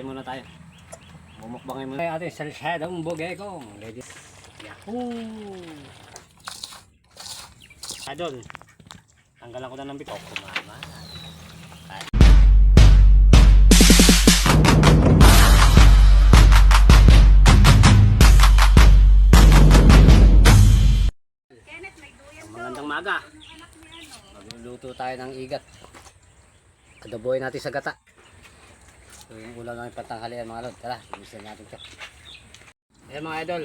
Kain muna tayo. Bumukbangin muna yung ating salsadong bugekong. Ready? Yahoo! Idol, tanggalan ko na ng bito. Kumama. Magandang maga. Magluluto tayo ng igat. Adoboy natin sa gata. So yung ulam namin patanghalian mga lord. Tara, bilisan natin ito. Ayan mga idol.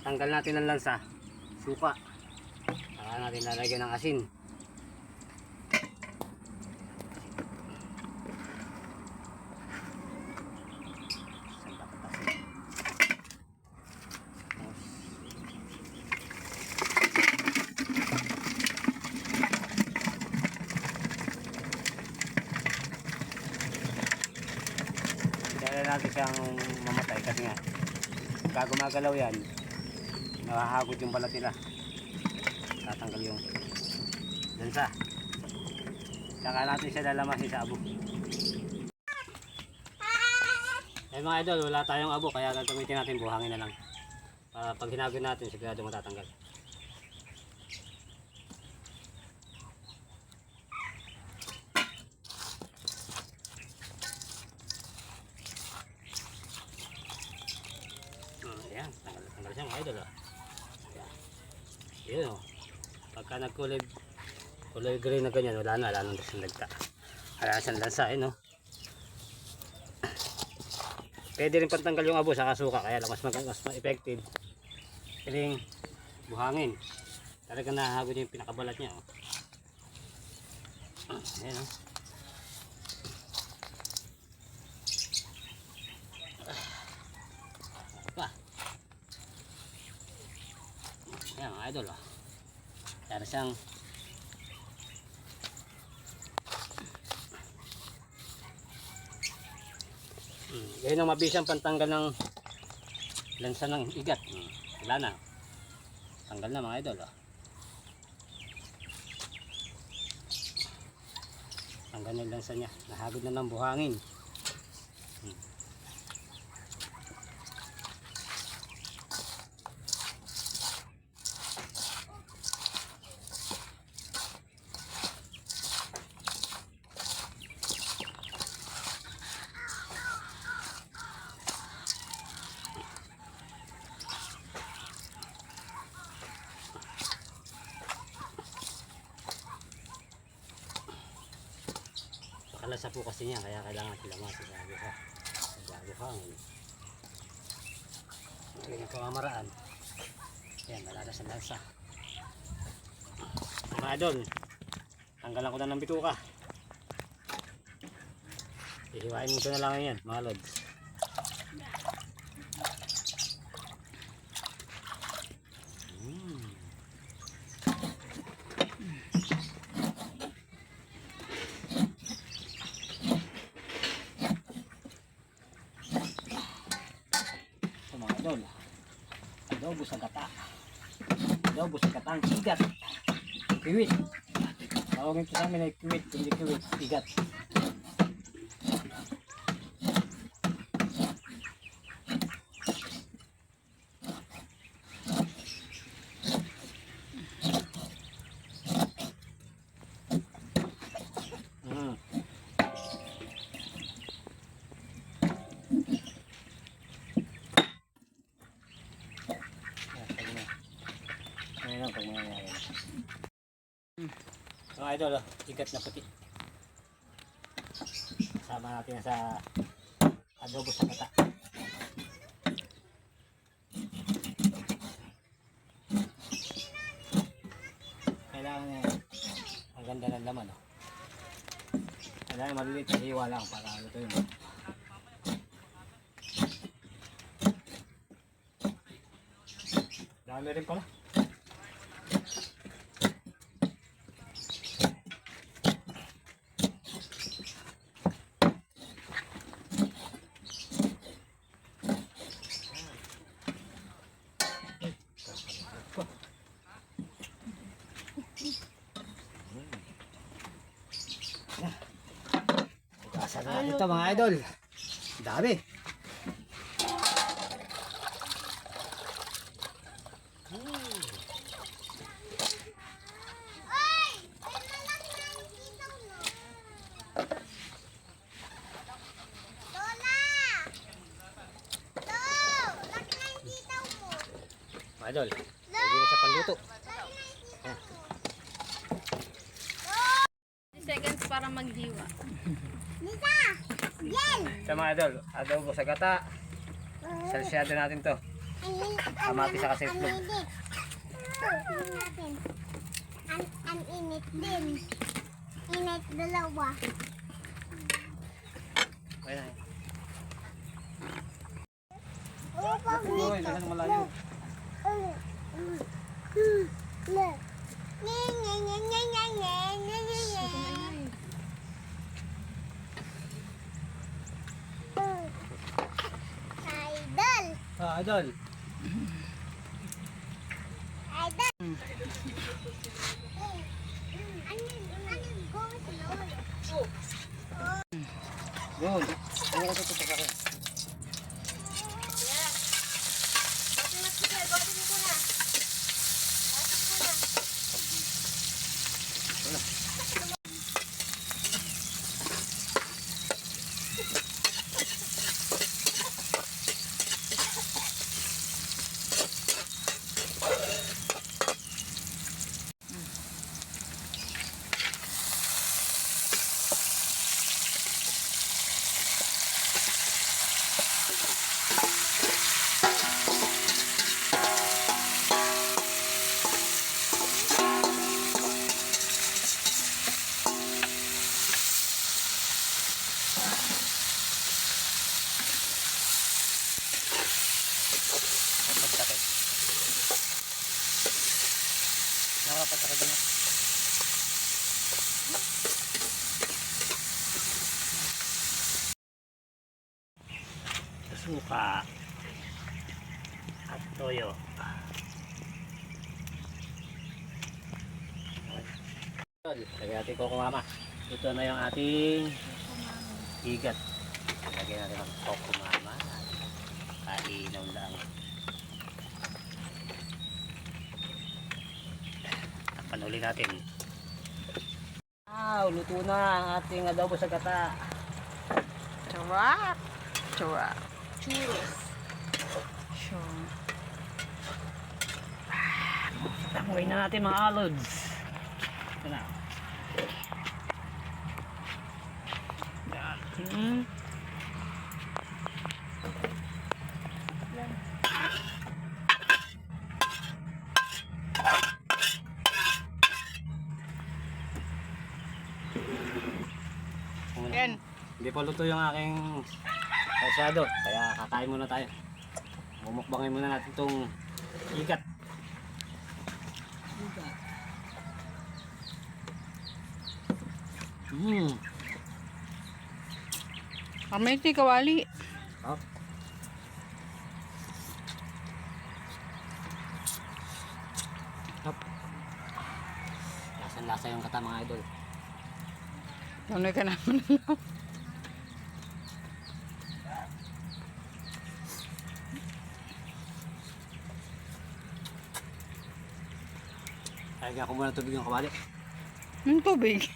Tanggal natin ng lansa. Suka. Saka natin lalagyan ng asin. Natin siyang mamatay kasi nga pagka gumagalaw yan nakahagod yung balat nila. Tatanggal yung lansa saka natin siya lalamasin sa abo. Eh mga idol wala tayong abo kaya gagamitin natin buhangin na lang. Para pag hinagod natin sigurado matatanggal Hmm, ayan, tanggal, tanggal siya mga idol. Oh. Ayan. Yun oh. Pagka nagkulay kulay green na ganyan, wala na, wala nang dasang dagta. Wala siyang lansa, eh, no? Pwede rin pantanggal yung abo sa kasuka, kaya lang mas, mag, mas effective. Piling buhangin. Talaga nahagod yung pinakabalat niya, oh. Ayan, oh. Pa. Ayan mga idol oh. Para siyang Hmm, ganyan ang mabisang pantanggal ng lansa ng igat. Hmm, wala na. Tanggal na mga idol oh. Tanggal na lansa niya. Nahagod na ng buhangin. Pakalasa po kasi niya kaya kailangan kilamasin sa bago ha. Bago hangin. Yung pamamaraan. Yan, malala sa lansa. Mga idol, tanggalan ko na ng bituka. Ihiwain mo ito na lang yan, mga lods. Mm. Ito mga idol. Adobo sa gata. Adobo sa gatang igat. Kiwit. Tawagin ito sa amin ay kiwit, hindi kiwit, igat. Mm. Ngayon lang pag mangyayari. Mga idol, oh, igat na puti. Sama natin sa adobo sa kata. Kailangan niya ang ganda ng laman. Oh. Kailangan maliliit na hiwa lang para ano to yun. Dami rin pala. Ugasan natin ito mga idol. Dami. Oy! May malaki na yung sitaw, no? Lola! Lo! Laki na yung sitaw mo. Mga idol, pwede na sa panluto. Laki na yung sitaw mo. seconds para magdiwa. Lisa! Jen! Sa mga idol, adobo sa gata. Salsyado natin to. Kamatis saka Ang itlog. Ang, ang init din. Init dalawa. Ayan na. Oo, pag Uy, dito. saan malayo? Idol! Ah, idol. Idol! Yun. Ano ka ito sa akin? Patakit. Nakapatakit na. Suka. At toyo. Lagyan natin ko kumama. Ito na yung ating higat. Lagyan natin ng koko mama. Kainaw lang. Takpan uli natin. Wow, luto na ang ating adobo sa gata. Charak! Charak. Churros. Sure. Tamuin na natin mga alods. Ito na. Yan. Hmm. Yan. Hindi pa luto yung aking kasado. Kaya kakain muna tayo. Mumukbangin muna natin itong ikat. Hmm. Kamay ti kawali. Oh. Hop. Lasang-lasa yung kata mga idol. Ano ka naman? Kaya ko muna tubig yung kawali. Yung tubig.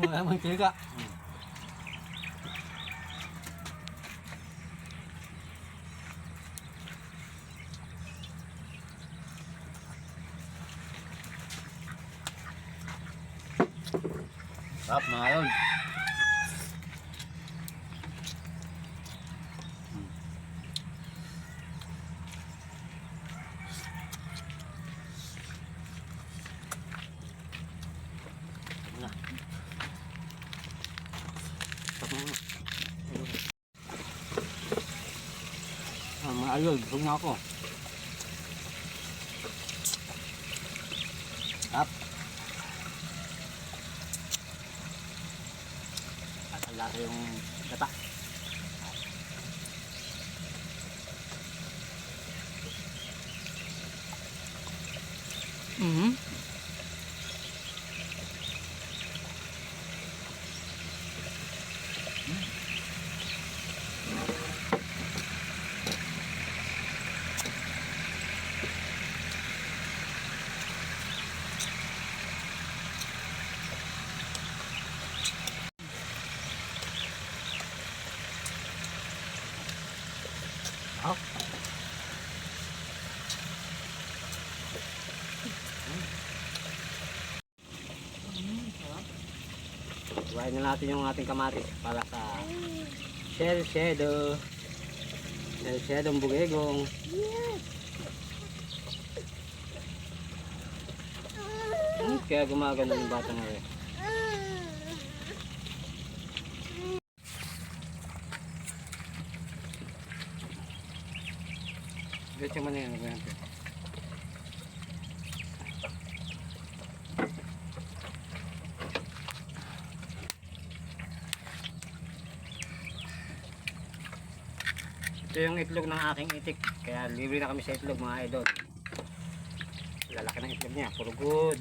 Wala mong tilga. Sarap mga yun. Na. Ah, mga ayol, busog na ako. Up. At ang lasa yung gata. Mhm. Oh. Iwain na natin yung ating kamatis para sa shell shadow. Shell shadow bugegong. Hmm, kaya gumagano yung bata na rin. Diretso mo na yan. Ganyan. Ito yung itlog ng aking itik. Kaya libre na kami sa itlog mga idol. Lalaki ng itlog niya. Puro good.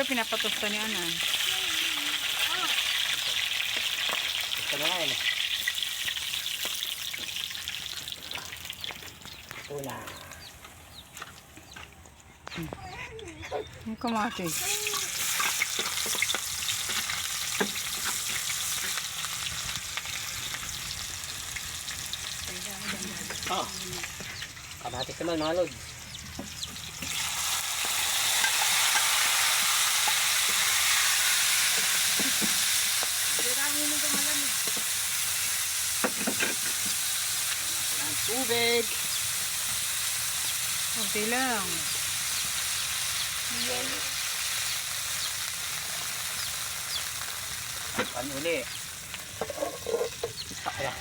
Ba pinapatosta ni Anan? Ito na yun. Una. Yung kamatis. Oh. Kamatis naman mga lods. Ang tubig. Kunti lang. Pan uli. Sakya.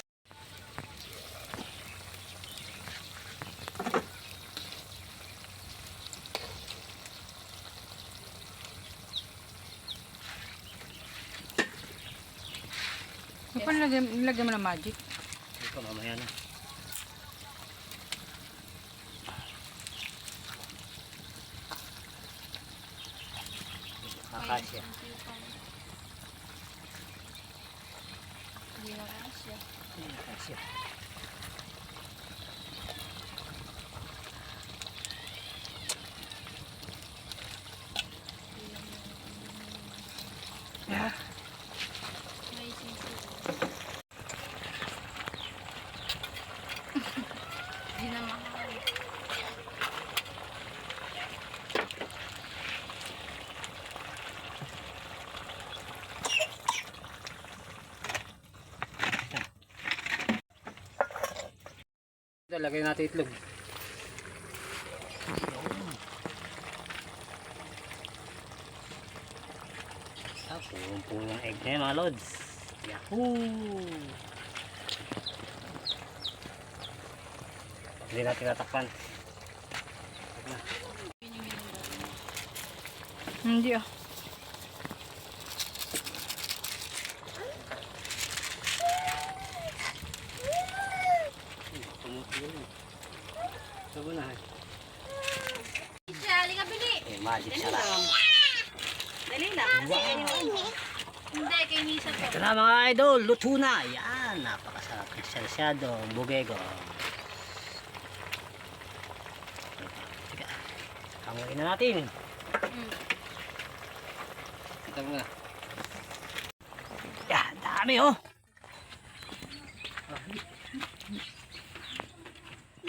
Ano pa nilagyan, nilagyan mo ng magic? 好，感谢。你有哪？嗯，感谢。Lagay natin itlog. Ah, purong-purong egg na yan mga lods. Yahoo! Hindi natin natakpan. hindi ah. Tumutuloy. Ito mo na. Siya, halika bili. Eh, magic sarap. Dali lang. Hindi, kay Nisa to. Ito na mga idol, luto na. Yan, napakasarap ng salsyado, bugego. Hanguin na natin. Ito nga. Yan, dami oh.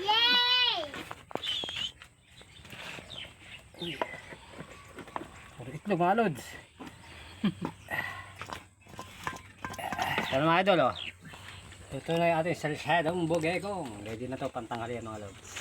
Yay! Puro itlog mga lods. Yan mga idol oh. Ito na yung ating salsadong bugegong. Ready na to pantanghalian mga lods.